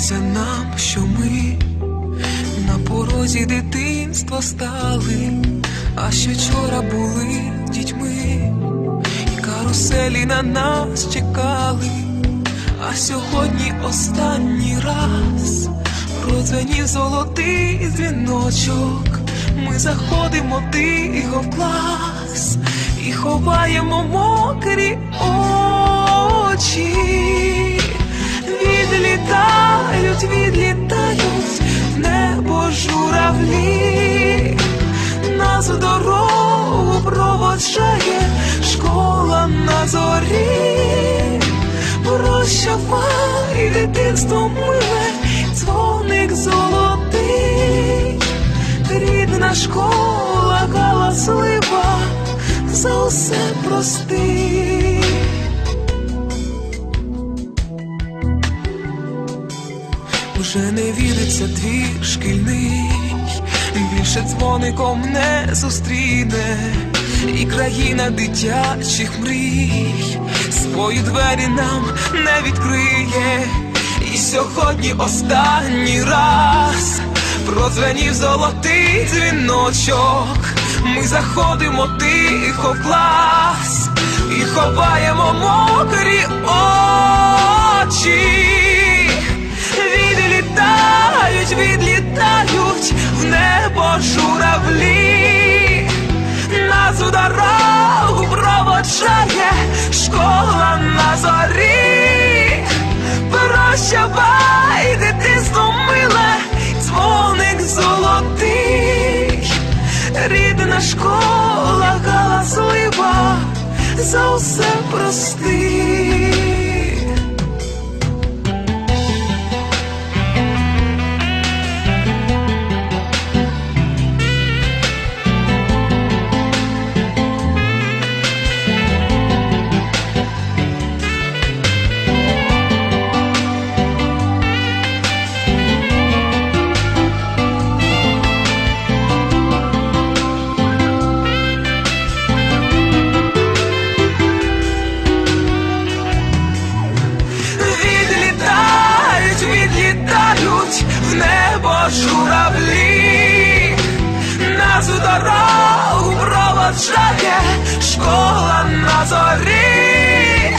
віриться нам, що ми на порозі дитинства стали, а що вчора були дітьми, і каруселі на нас чекали, а сьогодні останній раз продзвенів золотий дзвіночок. Ми заходимо тихо в клас і ховаємо мокрі очі. Дитинство дзвоник золотий, рідна школа галаслива, за усе прости. Уже не віриться двір шкільний, більше дзвоником не зустріне, і країна дитячих мрій свої двері нам не відкриє. І сьогодні останній раз продзвенів золотий дзвіночок. Ми заходимо тихо в клас і ховаємо мокрі очі. Школа галаслива, за усе прости. Журавлі, нас у дорогу проводжає школа на зорі.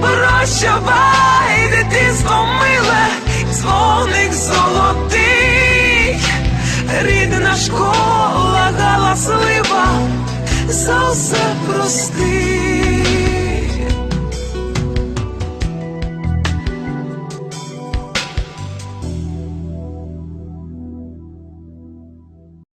Прощавай, дитинство миле, дзвоник золотий, рідна школа галаслива, за все прости.